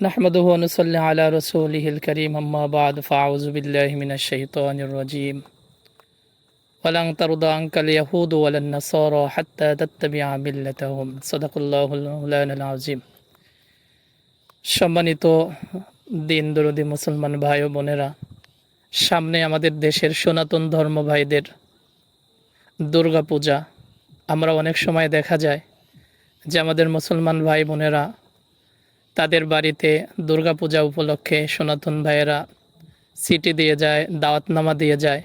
نحمده ونصلي على رسوله الكريم أما بعد فأعوذ بالله من الشيطان الرجيم ولن ترضى عنك اليهود ولا النصارى حتى تتبع ملتهم صدق الله المولانا العظيم সম্মানিত দিন দরদি মুসলমান ভাই ও বোনেরা সামনে আমাদের দেশের সনাতন ধর্ম ভাইদের দুর্গা পূজা আমরা অনেক সময় দেখা যায় যে আমাদের মুসলমান ভাই বোনেরা তাদের বাড়িতে দুর্গাপূজা উপলক্ষে সনাতন ভাইয়েরা সিটি দিয়ে যায়, দাওয়াতনামা দিয়ে যায়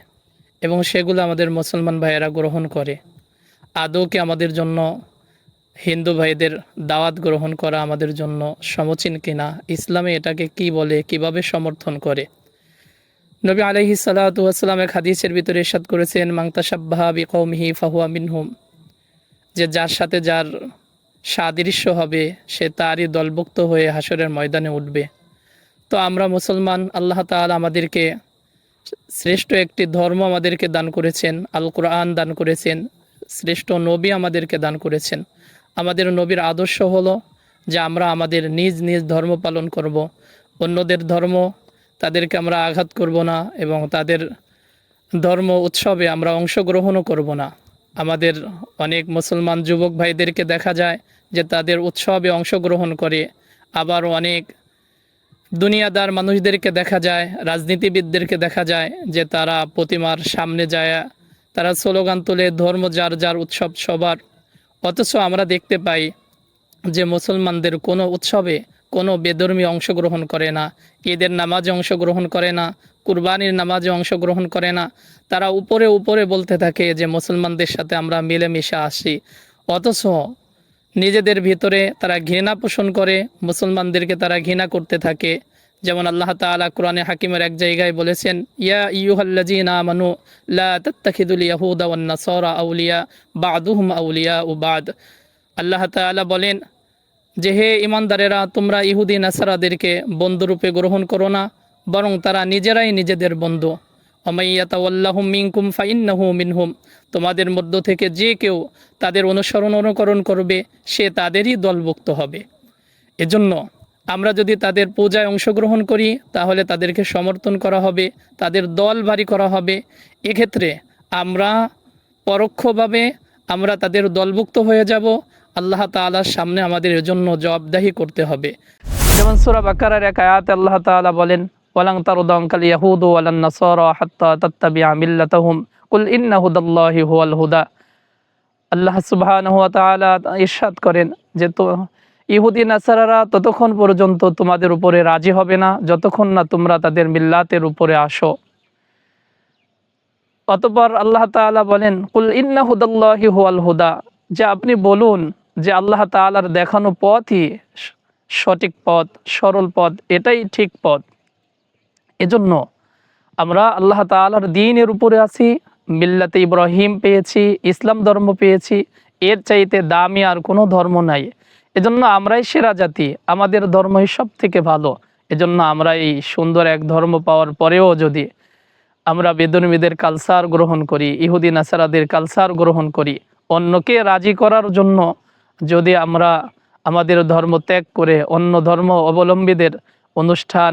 এবং সেগুলো আমাদের মুসলমান ভাইয়েরা গ্রহণ করে। আদৌ কি আমাদের জন্য হিন্দু ভাইদের দাওয়াত গ্রহণ করা আমাদের জন্য সমচীন কিনা? ইসলামে এটাকে কি বলে, কীভাবে সমর্থন করে? নবী আলহি এক হাদিসের ভিতরে ইরশাদ করেছেন মাংতা সাব্বাহা বিকৌমিহি ফাহুয়া মিনহুম যে যার সাথে যার সাদৃশ্য হবে, সে তারই দলভুক্ত হয়ে হাসরের ময়দানে উঠবে। তো আমরা মুসলমান, আল্লাহ তাআলা আমাদেরকে শ্রেষ্ঠ একটি ধর্ম আমাদেরকে দান করেছেন আল কোরআন দান করেছেন, শ্রেষ্ঠ নবী আমাদেরকে দান করেছেন। আমাদের নবীর আদর্শ হলো যে আমরা আমাদের নিজ নিজ ধর্ম পালন করব। অন্যদের ধর্ম তাদেরকে আমরা আঘাত করব না এবং তাদের ধর্ম উৎসবে আমরা অংশগ্রহণও করব না। আমাদের অনেক মুসলমান যুবক ভাইদেরকে দেখা যায় যে তাদের উৎসবে অংশগ্রহণ করে। আবার অনেক দুনিয়াদার মানুষদেরকে দেখা যায়, রাজনীতিবিদদেরকে দেখা যায় যে তারা প্রতিমার সামনে যায়। তারা স্লোগান তুলে, ধর্ম যার যার উৎসব সবার। অথচ আমরা দেখতে পাই যে মুসলমানদের কোনো উৎসবে কোনো বেধর্মী অংশগ্রহণ করে না, ঈদের নামাজে অংশগ্রহণ করে না, কুরবানির নামাজে অংশগ্রহণ করে না। তারা উপরে উপরে বলতে থাকে যে, মুসলমানদের সাথে আমরা মিলেমিশে আসি। অথচ নিজেদের ভিতরে তারা ঘৃণা পোষণ করে, মুসলমানদেরকে তারা ঘৃণা করতে থাকে। যেমন আল্লাহ তাআলা কোরআনে হাকিমের এক জায়গায় বলেছেন, ইয়া ইয়ুহাল্লাজিনা আমানু, লা তাত্তাখিদুল ইয়াহুদা ওয়ান নাসারা আউলিয়া বাদুহুম আউলিয়া ও বাদ। আল্লাহ তাআলা বলেন যে হে ইমানদারেরা, তোমরা ইহুদি নাসারাদেরকে বন্ধুরূপে গ্রহণ করো না, বরং তারা নিজেরাই নিজেদের বন্ধু। অমাইয়াতাল্লাহুম মিনকুম ফাইন্নাহু মিনহুম। তোমাদের মধ্য থেকে যে কেউ তাদের অনুসরণ অনুকরণ করবে, সে তাদেরই দলভুক্ত হবে। এজন্য আমরা যদি তাদের পূজায় অংশগ্রহণ করি, তাহলে তাদেরকে সমর্থন করা হবে, তাদের দল ভারী করা হবে। এক্ষেত্রে আমরা পরোক্ষভাবে আমরা তাদের দলভুক্ত হয়ে যাব আল্লাহ তাআলার সামনে আমাদের এজন্য জবাবদাহি করতে হবে। যেমন সুরা বাকারার এক আয়াত আল্লাহ তাআলা বলেন, ওয়ালাং তারুদাঙ্কাল ইয়াহুদু ওয়ালান নাসারা হাত্তা তাত্তাবিআ মিল্লাতাহুম। কুল ইন্না হুদাল্লাহি হুয়াল হুদা। আল্লাহ সুবহানাহু ওয়া তাআলা ইরশাদ করেন যে, তো ইহুদি নাসারারা ততক্ষণ পর্যন্ত তোমাদের উপরে রাজি হবে না, যতক্ষণ না তোমরা তাদের মিল্লাতের উপরে আসো। অতপর আল্লাহ তাআলা বলেন, কুল ইন্না হুদাল্লাহি হুয়াল হুদা। যে, আপনি বলুন যে আল্লাহ তাআলার দেখানো পথই সঠিক পথ, সরল পথ, এটাই ঠিক পথ। এজন্য আমরা আল্লাহ তাআলার দিনের উপরে আছি, মিল্লাতে ইব্রাহিম পেয়েছি, ইসলাম ধর্ম পেয়েছি, এর চাইতে দামি আর কোনো ধর্ম নাই। এজন্য আমরাই সেরা জাতি, আমাদের ধর্মই সব থেকে ভালো। এজন্য আমরা এই সুন্দর এক ধর্ম পাওয়ার পরেও যদি আমরা বেদনমীদের কালসার গ্রহণ করি, ইহুদি, নাসারাদের কালসার গ্রহণ করি, অন্যকে রাজি করার জন্য যদি আমরা আমাদের ধর্ম ত্যাগ করে অন্য ধর্ম অবলম্বীদের অনুষ্ঠান,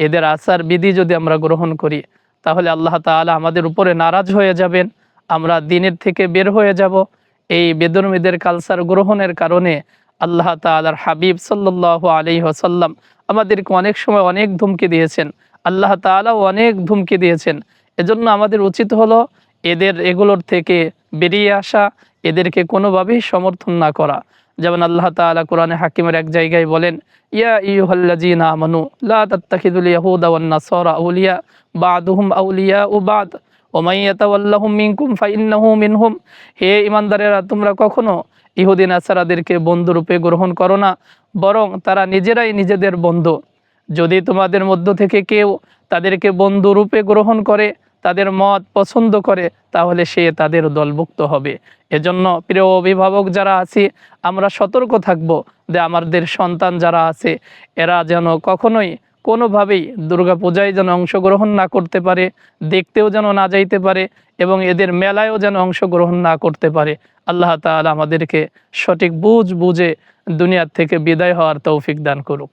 এদের আচার বিধি যদি আমরা গ্রহণ করি, তাহলে আল্লাহ তাআলা আমাদের উপরে নারাজ হয়ে যাবেন, আমরা দিনের থেকে বের হয়ে যাব। এই বেদনমীদের কালচার গ্রহণের কারণে আল্লাহ তাআলার হাবিব সাল্লাহ আলী ওসাল্লাম আমাদেরকে অনেক সময় অনেক ধুমকি দিয়েছেন। আল্লাহ তাআলাও অনেক ধুমকি দিয়েছেন। এজন্য আমাদের উচিত হলো এদের এগুলোর থেকে বেরিয়ে আসা এদেরকে কোনোভাবেই সমর্থন না করা। যেমন আল্লাহ তাআলা কোরআনে হাকিমের এক জায়গায় বলেন, ইয়া ইয়ুহাল্লাযীনা আমানু, লা তাত্তাখিদুল ইয়াহুদা ওয়ান নাসারা আউলিয়া আউলিয়া ও বাদ ওমাই ইয়াতাওয়াল্লাহুম মিনকুম হে ইমানদারেরা তোমরা কখনো ইহুদি নাসারাদেরকে বন্ধুরূপে গ্রহণ করো না, বরং তারা নিজেরাই নিজেদের বন্ধু। যদি তোমাদের মধ্য থেকে কেউ তাদেরকে বন্ধুরূপে গ্রহণ করে তাদের মত পছন্দ করে, তাহলে সে তাদের দলভুক্ত হবে। এজন্য প্রিয় অভিভাবক যারা আছি, আমরা সতর্ক থাকব যে আমাদের সন্তান যারা আছে, এরা যেন কখনোই কোনোভাবেই দুর্গাপূজায় যেন অংশগ্রহণ না করতে পারে, দেখতেও যেন না যাইতে পারে এবং এদের মেলায়ও যেন অংশগ্রহণ না করতে পারে। আল্লাহ তাআলা আমাদেরকে সঠিক বুঝ বুঝে দুনিয়ার থেকে বিদায় হওয়ার তৌফিক দান করুক।